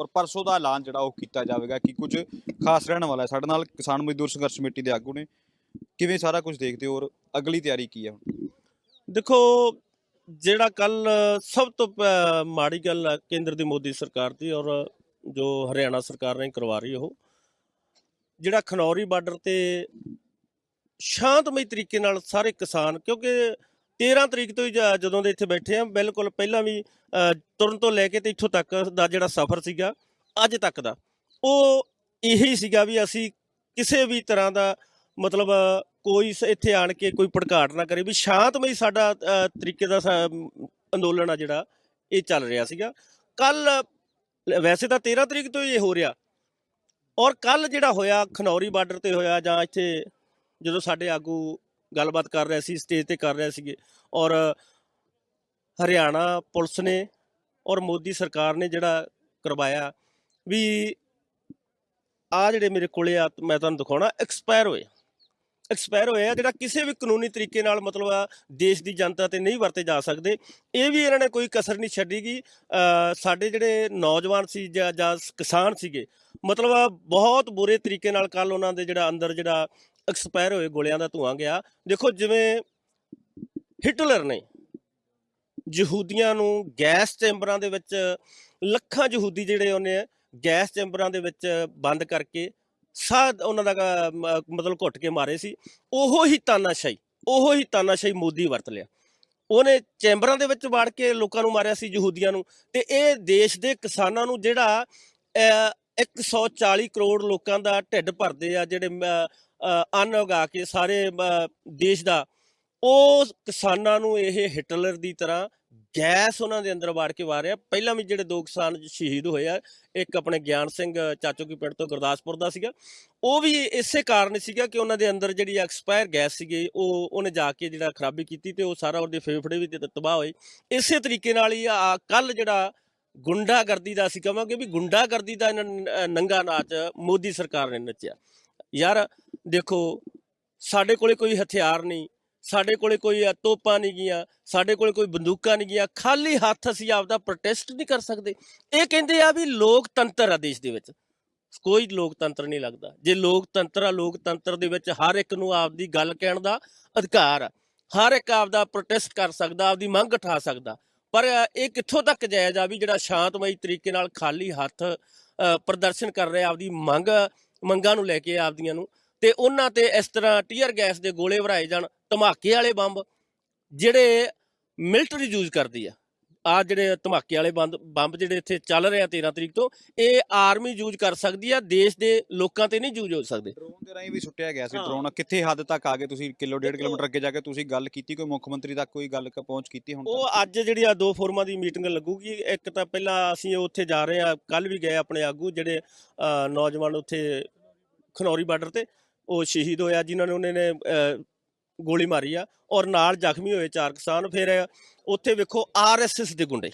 ਔਰ ਪਰਸੋਂ ਦਾ ਐਲਾਨ ਜਿਹੜਾ ਉਹ ਕੀਤਾ ਜਾਵੇਗਾ ਕਿ ਕੁਝ ਖਾਸ ਰਹਿਣ ਵਾਲਾ ਹੈ। ਸਾਡੇ ਨਾਲ ਕਿਸਾਨ ਮਜ਼ਦੂਰ ਸੰਘਰਸ਼ ਕਮੇਟੀ ਦੇ ਆਗੂ ਨੇ। ਕਿਵੇਂ ਸਾਰਾ ਕੁਝ ਦੇਖਦੇ ਹੋ ਔਰ ਅਗਲੀ ਤਿਆਰੀ ਕੀ ਹੈ ਹੁਣ? ਦੇਖੋ, ਜਿਹੜਾ ਕੱਲ ਸਭ ਤੋਂ ਮਾੜੀ ਗੱਲ ਆ, ਕੇਂਦਰ ਦੀ ਮੋਦੀ ਸਰਕਾਰ ਦੀ ਔਰ ਜੋ ਹਰਿਆਣਾ ਸਰਕਾਰ ਨੇ ਕਰਵਾ ਰਹੀ ਉਹ, ਜਿਹੜਾ ਖਨੌਰੀ ਬਾਰਡਰ ਤੇ ਸ਼ਾਂਤਮਈ ਤਰੀਕੇ ਨਾਲ ਸਾਰੇ ਕਿਸਾਨ, ਕਿਉਂਕਿ 13 ਤਰੀਕ ਤੋਂ ਹੀ ਜ- ਜਦੋਂ ਦੇ ਇੱਥੇ ਬੈਠੇ ਆ ਬਿਲਕੁਲ ਪਹਿਲਾਂ ਵੀ ਅ, ਤੁਰਨ ਤੋਂ ਲੈ ਕੇ ਤੇ ਇੱਥੋਂ ਤੱਕ ਦਾ ਜਿਹੜਾ ਸਫ਼ਰ ਸੀਗਾ ਅੱਜ ਤੱਕ ਦਾ। ਉਹ ਇਹੀ ਸੀਗਾ ਵੀ ਅਸੀਂ ਕਿਸੇ ਵੀ ਤਰ੍ਹਾਂ ਦਾ ਮਤਲਬ ਕੋਈ ਸ- ਇੱਥੇ ਆਣ ਕੇ ਕੋਈ ਭੜਕਾਟ ਨਾ ਕਰੇ ਵੀ ਸ਼ਾਂਤਮਈ ਸਾਡਾ ਅ, ਤਰੀਕੇ ਦਾ ਸਾ- ਅੰਦੋਲਨ ਆ ਜਿਹੜਾ ਇਹ ਚੱਲ ਰਿਹਾ ਸੀਗਾ। ਕੱਲ ਵੈਸੇ ਤਾਂ 13 ਤਰੀਕ ਤੋਂ ਹੀ ਇਹ ਹੋ ਰਿਹਾ। ਔਰ ਕੱਲ ਜਿਹੜਾ ਹੋਇਆ ਖਨੌਰੀ ਬਾਰਡਰ ਤੇ ਹੋਇਆ ਜਾਂ ਇੱਥੇ ਜਦੋਂ ਸਾਡੇ ਆਗੂ ਗੱਲਬਾਤ ਕਰ ਰਹੇ ਸੀ ਸਟੇਜ ਤੇ ਕਰ ਰਹੇ ਸੀਗੇ ਔਰ ਹਰਿਆਣਾ ਪੁਲਿਸ ਨੇ ਔਰ ਮੋਦੀ ਸਰਕਾਰ ਨੇ ਜਿਹੜਾ ਕਰਵਾਇਆ ਵੀ ਆ ਜਿਹੜੇ ਮੇਰੇ ਕੋਲੇ ਆ ਮੈਂ ਤੁਹਾਨੂੰ ਦਿਖਾਉਣਾ ਐਕਸਪਾਇਰ ਹੋਏ ਐਕਸਪਾਇਰ ਹੋਏ ਆ ਜਿਹੜਾ ਕਿਸੇ ਵੀ ਕਾਨੂੰਨੀ ਤਰੀਕੇ ਨਾਲ ਮਤਲਬ ਆ ਦੇਸ਼ ਦੀ ਜਨਤਾ ਤੇ ਨਹੀਂ ਵਰਤੇ ਜਾ ਸਕਦੇ। ਇਹ ਵੀ ਇਹਨਾਂ ਨੇ ਕੋਈ ਕਸਰ ਨਹੀਂ ਛੱਡੀਗੀ ਅ, ਸਾਡੇ ਜਿਹੜੇ ਨੌਜਵਾਨ ਸੀ ਜਾਂ ਕਿਸਾਨ ਸੀਗੇ ਮਤਲਬ ਬਹੁਤ ਬੁਰੇ ਤਰੀਕੇ ਨਾਲ ਕੱਲ ਉਹਨਾਂ ਦੇ ਜਿਹੜਾ ਅੰਦਰ ਜਿਹੜਾ ਐਕਸਪਾਇਰ ਹੋਏ ਗੋਲਿਆਂ ਦਾ ਧੂਆਂ ਗਿਆ। ਦੇਖੋ ਜਿਵੇਂ ਹਿਟਲਰ ਨੇ ਯਹੂਦੀਆਂ ਨੂੰ ਗੈਸ ਚੈਂਬਰਾਂ ਦੇ ਵਿੱਚ ਲੱਖਾਂ ਯਹੂਦੀ ਜਿਹੜੇ ਉਹਨੇ ਗੈਸ ਚੈਂਬਰਾਂ ਦੇ ਵਿੱਚ ਬੰਦ ਕਰਕੇ ਸਾਹ ਉਹਨਾਂ ਦਾ ਮਤਲਬ ਘੁੱਟ ਕੇ ਮਾਰੇ ਸੀ। ਉਹੋ ਹੀ ਤਾਨਾਸ਼ਾਹੀ ਉਹੋ ਹੀ ਤਾਨਾਸ਼ਾਹੀ ਮੋਦੀ ਵਰਤ ਲਿਆ। ਉਹਨੇ ਚੈਂਬਰਾਂ ਦੇ ਵਿੱਚ ਵੜ ਕੇ ਲੋਕਾਂ ਨੂੰ ਮਾਰਿਆ ਸੀ ਯਹੂਦੀਆਂ ਨੂੰ। ਤੇ ਇਹ ਦੇਸ਼ ਦੇ ਕਿਸਾਨਾਂ ਨੂੰ ਜਿਹੜਾ ਅਹ, 140 ਕਰੋੜ ਲੋਕਾਂ ਦਾ ਢਿੱਡ ਭਰਦੇ ਆ ਜਿਹੜੇ ਅੰਨ ਉਗਾ ਕੇ ਸਾਰੇ ਦੇਸ਼ ਦਾ, ਉਹ ਕਿਸਾਨਾਂ ਨੂੰ ਇਹ ਹਿਟਲਰ ਦੀ ਤਰ੍ਹਾਂ ਗੈਸ ਉਹਨਾਂ ਦੇ ਅੰਦਰ ਵਾੜ ਕੇ ਵਾਰਿਆ ਪਹਿਲਾਂ ਵੀ ਜਿਹੜੇ ਦੋ ਕਿਸਾਨ ਸ਼ਹੀਦ ਹੋਏ ਆ, ਇੱਕ ਆਪਣੇ ਗਿਆਨ ਸਿੰਘ, ਚਾਚੋ ਕੀ ਪਿੰਡ ਤੋਂ ਗੁਰਦਾਸਪੁਰ ਦਾ ਸੀਗਾ। ਉਹ ਵੀ ਇਸੇ ਕਾਰਨ ਸੀਗਾ ਕਿ ਉਹਨਾਂ ਦੇ ਅੰਦਰ ਜਿਹੜੀ ਐਕਸਪਾਇਰ ਗੈਸ ਸੀਗੀ, ਉਹ ਉਹਨੇ ਜਾ ਕੇ ਜਿਹੜਾ ਖਰਾਬੀ ਕੀਤੀ ਤੇ ਉਹ ਸਾਰਾ ਉਹਦੇ ਫੇਫੜੇ ਵੀ ਤੇ ਤਬਾਹ ਹੋਏ। ਇਸੇ ਤਰੀਕੇ ਨਾਲ ਹੀ ਆ ਕੱਲ ਜਿਹੜਾ ਗੁੰਡਾਗਰਦੀ ਦਾ ਅਸੀਂ ਕਹਾਂਗੇ ਵੀ ਗੁੰਡਾਗਰਦੀ ਦਾ ਇਹਨਾਂ ਨ- ਨੰਗਾ ਨਾਚ ਮੋਦੀ ਸਰਕਾਰ ਨੇ ਨੱਚਿਆ। ਯਾਰ ਦੇਖੋ, ਸਾਡੇ ਕੋਲੇ ਕੋਈ ਹਥਿਆਰ ਨਹੀਂ, ਸਾਡੇ ਕੋਲੇ ਕੋਈ ਤੋਪਾਂ ਨਹੀਂ ਗੀਆਂ ਸਾਡੇ ਕੋਲੇ ਕੋਈ ਬੰਦੂਕਾਂ ਨਹੀਂ ਗੀਆਂ ਖਾਲੀ ਹੱਥ ਅਸੀਂ ਆਪਦਾ ਪ੍ਰੋਟੈਸਟ ਨਹੀਂ ਕਰ ਸਕਦੇ। ਇਹ ਕਹਿੰਦੇ ਆ ਵੀ ਲੋਕਤੰਤਰ ਆ ਦੇਸ਼ ਦੇ ਵਿੱਚ। ਕੋਈ ਲੋਕਤੰਤਰ ਨਹੀਂ ਲੱਗਦਾ। ਜੇ ਲੋਕਤੰਤਰ ਆ, ਲੋਕਤੰਤਰ ਦੇ ਵਿੱਚ ਹਰ ਇੱਕ ਨੂੰ ਆਪਦੀ ਗੱਲ ਕਹਿਣ ਦਾ ਅਧਿਕਾਰ ਆ। ਹਰ ਇੱਕ ਆਪਦਾ ਪ੍ਰੋਟੈਸਟ ਕਰ ਸਕਦਾ, ਆਪਦੀ ਮੰਗ ਉਠਾ ਸਕਦਾ। ਪਰ ਇਹ ਕਿੱਥੋਂ ਤੱਕ ਜਾਇਜ਼ ਆ ਵੀ ਜਿਹੜਾ ਸ਼ਾਂਤਮਈ ਤਰੀਕੇ ਨਾਲ ਖਾਲੀ ਹੱਥ ਪ੍ਰਦਰਸ਼ਨ ਕਰ ਰਿਹਾ, ਆਪਦੀ ਮੰਗ ਮੰਗਾਂ ਨੂੰ ਲੈ ਕੇ ਆਪਦੀਆਂ ਨੂੰ, ਤੇ ਉਹਨਾਂ ਤੇ ਇਸ ਤਰ੍ਹਾਂ ਟੀਅਰ ਗੈਸ ਦੇ ਗੋਲੇ ਵਰਾਏ ਜਾਣ, ਧਮਾਕੇ ਵਾਲੇ ਬੰਬ, ਜਿਹੜੇ ਮਿਲਟਰੀ ਯੂਜ਼ ਕਰਦੀ ਆ। ਆ ਜਿਹੜੇ ਧਮਾਕੇ ਵਾਲੇ ਬੰਦ ਬੰਬ ਜਿਹੜੇ ਇੱਥੇ ਚੱਲ ਰਹੇ ਆ 13 ਤਰੀਕ ਤੋਂ ਇਹ ਆਰਮੀ ਯੂਜ਼ ਕਰ ਸਕਦੀ ਆ ਦੇਸ਼ ਦੇ ਲੋਕਾਂ ਤੇ ਨਹੀਂ ਯੂਜ਼ ਹੋ ਸਕਦੇ ਡਰੋਨ ਦੇ ਰਾਹੀਂ ਵੀ ਸੁੱਟਿਆ ਗਿਆ ਸੀ। ਡਰੋਨ ਕਿੱਥੇ ਹੱਦ ਤੱਕ ਆ ਗਏ ਤੁਸੀਂ ਕਿਲੋ ਡੇਢ ਕਿਲੋਮੀਟਰ ਅੱਗੇ ਜਾ ਕੇ ਤੁਸੀਂ ਗੱਲ ਕੀਤੀ ਕੋਈ ਮੁੱਖ ਮੰਤਰੀ ਤੱਕ ਕੋਈ ਗੱਲ ਪਹੁੰਚ ਕੀਤੀ ਹੁਣ ਉਹ ਅੱਜ ਜਿਹੜੀ ਆ ਦੋ ਫੋਰਮਾਂ ਦੀ ਮੀਟਿੰਗ ਲੱਗੂਗੀ ਇੱਕ ਤਾਂ ਪਹਿਲਾਂ ਅਸੀਂ ਉੱਥੇ ਜਾ ਰਹੇ ਆ ਕੱਲ ਵੀ ਗਏ ਆਪਣੇ ਆਗੂ ਜਿਹੜੇ ਨੌਜਵਾਨ ਉੱਥੇ ਖਨੌਰੀ ਬਾਰਡਰ ਤੇ ਉਹ ਸ਼ਹੀਦ ਹੋਇਆ ਜਿਨ੍ਹਾਂ ਨੇ ਉਹਨੇ ਨੇ ਗੋਲੀ ਮਾਰੀ ਆ ਔਰ ਨਾਲ ਜ਼ਖਮੀ ਹੋਏ ਚਾਰ ਕਿਸਾਨ ਫਿਰ ਉੱਥੇ ਵੇਖੋ ਆਰਐਸਐਸ ਦੇ ਗੁੰਡੇ,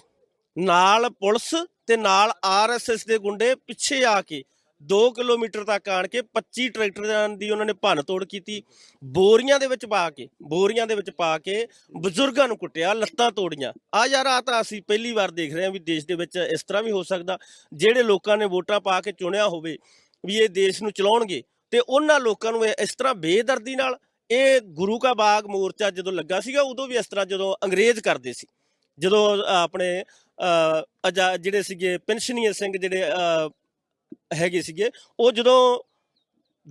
ਨਾਲ ਪੁਲਿਸ ਤੇ ਨਾਲ ਆਰਐਸਐਸ ਦੇ ਗੁੰਡੇ ਪਿੱਛੇ ਆ ਕੇ 2 ਕਿਲੋਮੀਟਰ ਤੱਕ ਆਣ ਕੇ 25 ਟਰੈਕਟਰਾਂ ਦੀ ਉਹਨਾਂ ਨੇ ਭੰਨ ਤੋੜ ਕੀਤੀ, ਬੋਰੀਆਂ ਦੇ ਵਿੱਚ ਪਾ ਕੇ, ਬੋਰੀਆਂ ਦੇ ਵਿੱਚ ਪਾ ਕੇ ਬਜ਼ੁਰਗਾਂ ਨੂੰ ਕੁੱਟਿਆ, ਲੱਤਾਂ ਤੋੜੀਆਂ। ਆ ਯਾਰ, ਆ ਤਾਂ ਅਸੀਂ ਪਹਿਲੀ ਵਾਰ ਦੇਖ ਰਹੇ ਹਾਂ ਵੀ ਦੇਸ਼ ਦੇ ਵਿੱਚ ਇਸ ਤਰ੍ਹਾਂ ਵੀ ਹੋ ਸਕਦਾ, ਜਿਹੜੇ ਲੋਕਾਂ ਨੇ ਵੋਟਾਂ ਪਾ ਕੇ ਚੁਣਿਆ ਹੋਵੇ ਵੀ ਇਹ ਦੇਸ਼ ਨੂੰ ਚਲਾਉਣਗੇ ਤੇ ਉਹਨਾਂ ਲੋਕਾਂ ਨੂੰ ਇਹ ਇਸ ਤਰ੍ਹਾਂ ਬੇਦਰਦੀ ਨਾਲ ਇਹ ਗੁਰੂ ਕਾ ਬਾਗ ਮੋਰਚਾ ਜਦੋਂ ਲੱਗਾ ਸੀਗਾ, ਉਦੋਂ ਵੀ ਇਸ ਤਰ੍ਹਾਂ ਜਦੋਂ ਅੰਗਰੇਜ਼ ਕਰਦੇ ਸੀ। ਜਦੋਂ ਆਪਣੇ ਅਜਾ, ਜਿਹੜੇ ਸੀਗੇ ਪੈਨਸ਼ਨੀਅਰ ਸਿੰਘ ਜਿਹੜੇ ਹੈਗੇ ਸੀਗੇ, ਉਹ ਜਦੋਂ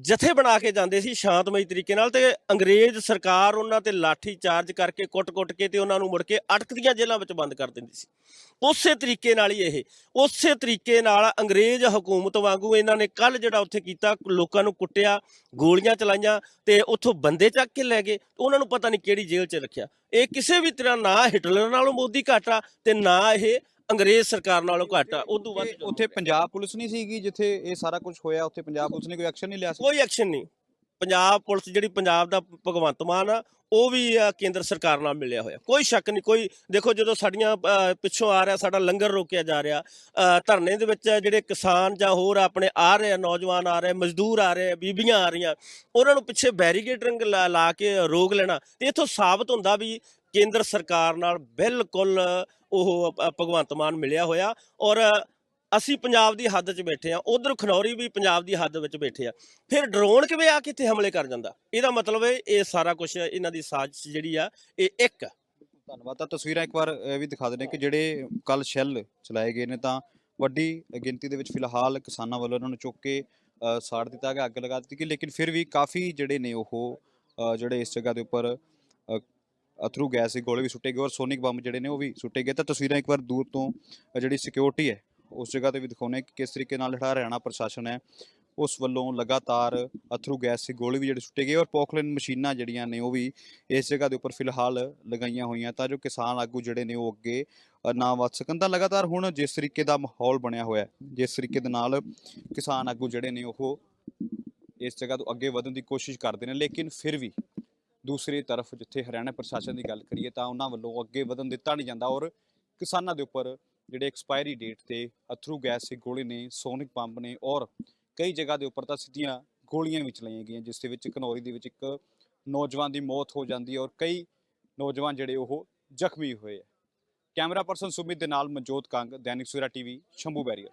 ਜਥੇ ਬਣਾ ਕੇ ਜਾਂਦੇ ਸੀ ਸ਼ਾਂਤਮਈ ਤਰੀਕੇ ਨਾਲ ਤੇ ਅੰਗਰੇਜ਼ ਸਰਕਾਰ ਉਹਨਾਂ ਤੇ ਲਾਠੀ ਚਾਰਜ ਕਰਕੇ ਕੁੱਟ-ਕੁੱਟ ਕੇ ਤੇ ਉਹਨਾਂ ਨੂੰ ਮੁੜ ਕੇ ਅਟਕਦੀਆਂ ਜੇਲ੍ਹਾਂ ਵਿੱਚ ਬੰਦ ਕਰ ਦਿੰਦੀ ਸੀ। ਉਸੇ ਤਰੀਕੇ ਨਾਲ ਹੀ ਇਹ, ਉਸੇ ਤਰੀਕੇ ਨਾਲ ਅੰਗਰੇਜ਼ ਹਕੂਮਤ ਵਾਂਗੂ ਇਹਨਾਂ ਨੇ ਕੱਲ ਜਿਹੜਾ ਉੱਥੇ ਕੀਤਾ, ਲੋਕਾਂ ਨੂੰ ਕੁੱਟਿਆ, ਗੋਲੀਆਂ ਚਲਾਈਆਂ ਤੇ ਉੱਥੋਂ ਬੰਦੇ ਚੱਕ ਕੇ ਲੈ ਗਏ ਉਹਨਾਂ ਨੂੰ ਪਤਾ ਨਹੀਂ ਕਿਹੜੀ ਜੇਲ੍ਹ 'ਚ ਰੱਖਿਆ। ਇਹ ਕਿਸੇ ਵੀ ਤਰ੍ਹਾਂ ਨਾ ਹਿਟਲਰ ਨਾਲੋਂ ਮੋਦੀ ਘਾਟਾ ਤੇ ਨਾ ਇਹ ਅੰਗਰੇਜ਼ ਸਰਕਾਰ ਨਾਲੋਂ ਘਾਟਾ ਉਦੋਂ ਵੱਧ ਉੱਥੇ- ਉੱਥੇ ਪੰਜਾਬ ਪੁਲਿਸ ਨਹੀਂ ਸੀਗੀ ਜਿੱਥੇ ਇਹ ਸਾਰਾ ਕੁਝ ਹੋਇਆ ਉੱਥੇ ਪੰਜਾਬ ਪੁਲਿਸ ਨੇ ਕੋਈ ਐਕਸ਼ਨ ਨਹੀਂ ਲਿਆ ਸੀ? ਕੋਈ ਐਕਸ਼ਨ ਨਹੀਂ। ਪੰਜਾਬ ਪੁਲਿਸ ਜਿਹੜੀ ਪੰਜਾਬ ਦਾ ਭਗਵੰਤ ਮਾਨ ਆ ਉਹ ਵੀ ਅ, ਕੇਂਦਰ ਸਰਕਾਰ ਨਾਲ ਮਿਲਿਆ ਹੋਇਆ। ਕੋਈ ਸ਼ੱਕ ਨਹੀਂ ਕੋਈ ਦੇਖੋ ਜਦੋਂ ਸਾਡੀਆਂ ਅ, ਪਿੱਛੋਂ ਆ ਰਿਹਾ ਸਾਡਾ ਲੰਗਰ ਰੋਕਿਆ ਜਾ ਰਿਹਾ ਅ, ਧਰਨੇ ਦੇ ਵਿੱਚ ਜਿਹੜੇ ਕਿਸਾਨ ਜਾਂ ਹੋਰ ਆਪਣੇ ਆ ਰਹੇ ਆ ਨੌਜਵਾਨ ਆ ਰਹੇ ਮਜ਼ਦੂਰ ਆ ਰਹੇ ਬੀਬੀਆਂ ਆ ਰਹੀਆਂ ਉਹਨਾਂ ਨੂੰ ਪਿੱਛੇ ਬੈਰੀਕੇਡਿੰਗ ਲਾ ਲਾ ਕੇ ਰੋਕ ਲੈਣਾ ਤੇ ਇਥੋਂ ਸਾਬਤ ਹੁੰਦਾ ਵੀ ਕੇਂਦਰ ਸਰਕਾਰ ਨਾਲ ਬਿਲਕੁਲ ਉਹ ਭਗਵੰਤ ਮਾਨ ਮਿਲਿਆ ਹੋਇਆ ਔਰ ਅਸੀਂ ਪੰਜਾਬ ਦੀ ਹੱਦ 'ਚ ਬੈਠੇ ਆ ਉਧਰ ਖਨੌਰੀ ਵੀ ਪੰਜਾਬ ਦੀ ਹੱਦ ਵਿੱਚ ਬੈਠੇ ਆ। ਫਿਰ ਡਰੋਨ ਕਿਵੇਂ ਆ ਕੇ ਇੱਥੇ ਹਮਲੇ ਕਰ ਜਾਂਦਾ? ਇਹਦਾ ਮਤਲਬ ਹੈ, ਇਹ ਸਾਰਾ ਕੁਝ ਇਹਨਾਂ ਦੀ ਸਾਜ਼ਿਸ਼ ਜਿਹੜੀ ਆ, ਇਹ ਇੱਕ। ਆ। ਧੰਨਵਾਦ। ਤਾਂ ਤਸਵੀਰਾਂ ਇੱਕ ਵਾਰ ਇਹ ਵੀ ਦਿਖਾ ਦਿੰਦੇ ਕਿ ਜਿਹੜੇ ਕੱਲ ਸ਼ੈੱਲ ਚਲਾਏ ਗਏ ਨੇ, ਤਾਂ ਵੱਡੀ ਗਿਣਤੀ ਦੇ ਵਿੱਚ ਫਿਲਹਾਲ ਕਿਸਾਨਾਂ ਵੱਲੋਂ ਇਹਨਾਂ ਨੂੰ ਚੁੱਕ ਕੇ ਸਾੜ ਦਿੱਤਾ ਗਿਆ, ਅੱਗ ਲਗਾ ਦਿੱਤੀ ਗਈ। ਲੇਕਿਨ ਫਿਰ ਵੀ ਕਾਫੀ ਜਿਹੜੇ ਨੇ ਉਹ ਜਿਹੜੇ ਇਸ ਜਗ੍ਹਾ ਦੇ ਉੱਪਰ ਅਥਰੂ ਗੈਸ ਦੇ ਗੋਲੇ ਵੀ ਸੁੱਟੇ ਗਏ ਔਰ ਸੋਨਿਕ ਬੰਬ ਜਿਹੜੇ ਨੇ ਉਹ ਵੀ ਸੁੱਟੇ ਗਏ। ਤਾਂ ਤਸਵੀਰਾਂ ਇੱਕ ਵਾਰ ਦੂਰ ਤੋਂ ਜਿਹੜੀ ਸਿਕਿਉਰਿਟੀ ਹੈ, ਉਸ ਜਗ੍ਹਾ ਤੇ ਵੀ ਦਿਖਾਉਣੇ ਕਿ ਕਿਸ ਤਰੀਕੇ ਨਾਲ ਜਿਹੜਾ ਹਰਿਆਣਾ ਪ੍ਰਸ਼ਾਸਨ ਹੈ, ਉਸ ਵੱਲੋਂ ਲਗਾਤਾਰ ਅਥਰੂ ਗੈਸ ਦੇ ਗੋਲੇ ਵੀ ਜਿਹੜੇ ਸੁੱਟੇ ਗਏ ਔਰ ਪੋਖਲਨ ਮਸ਼ੀਨਾਂ ਜਿਹੜੀਆਂ ਨੇ ਉਹ ਵੀ ਇਸ ਜਗ੍ਹਾ ਦੇ ਉੱਪਰ ਫਿਲਹਾਲ ਲਗਾਈਆਂ ਹੋਈਆਂ ਤਾਂ ਜੋ ਕਿਸਾਨ ਆਗੂ ਜਿਹੜੇ ਨੇ ਉਹ ਅੱਗੇ ਨਾ ਵੱਧ ਸਕਣ। ਤਾਂ ਲਗਾਤਾਰ ਹੁਣ ਜਿਸ ਤਰੀਕੇ ਦਾ ਮਾਹੌਲ ਬਣਿਆ ਹੋਇਆ ਜਿਸ ਤਰੀਕੇ ਦੇ ਨਾਲ ਕਿਸਾਨ ਆਗੂ ਜਿਹੜੇ ਨੇ ਉਹ ਇਸ ਜਗ੍ਹਾ ਤੋਂ ਅੱਗੇ ਵਧਣ ਦੀ ਕੋਸ਼ਿਸ਼ ਕਰਦੇ ਨੇ, ਲੇਕਿਨ ਫਿਰ ਵੀ ਦੂਸਰੀ ਤਰਫ ਜਿੱਥੇ ਹਰਿਆਣਾ ਪ੍ਰਸ਼ਾਸਨ ਦੀ ਗੱਲ ਕਰੀਏ ਤਾਂ ਉਹਨਾਂ ਵੱਲੋਂ ਅੱਗੇ ਵਧਣ ਦਿੱਤਾ ਨਹੀਂ ਜਾਂਦਾ ਔਰ ਕਿਸਾਨਾਂ ਦੇ ਉੱਪਰ ਜਿਹੜੇ ਐਕਸਪਾਇਰੀ ਡੇਟ ਤੇ ਅਥਰੂ ਗੈਸ ਦੇ ਗੋਲੇ ਨੇ ਸੋਨਿਕ ਬੰਬ ਨੇ ਔਰ ਕਈ ਜਗ੍ਹਾ ਦੇ ਉੱਪਰ ਤਾਂ ਸਿੱਧੀਆਂ ਗੋਲੀਆਂ ਵੀ ਚਲਾਈਆਂ ਗਈਆਂ, ਜਿਸ ਦੇ ਵਿੱਚ ਘਨੌਰੀ ਦੇ ਵਿੱਚ ਇੱਕ ਨੌਜਵਾਨ ਦੀ ਮੌਤ ਹੋ ਜਾਂਦੀ ਹੈ ਔਰ ਕਈ ਨੌਜਵਾਨ ਜਿਹੜੇ ਉਹ ਜ਼ਖਮੀ ਹੋਏ ਆ ਕੈਮਰਾ ਪਰਸਨ ਸੁਮਿਤ ਦੇ ਨਾਲ ਮਨਜੋਤ ਕੰਗ, ਦੈਨਿਕ ਸਵੇਰਾ ਟੀਵੀ, ਸ਼ੰਭੂ ਬੈਰੀਅਰ।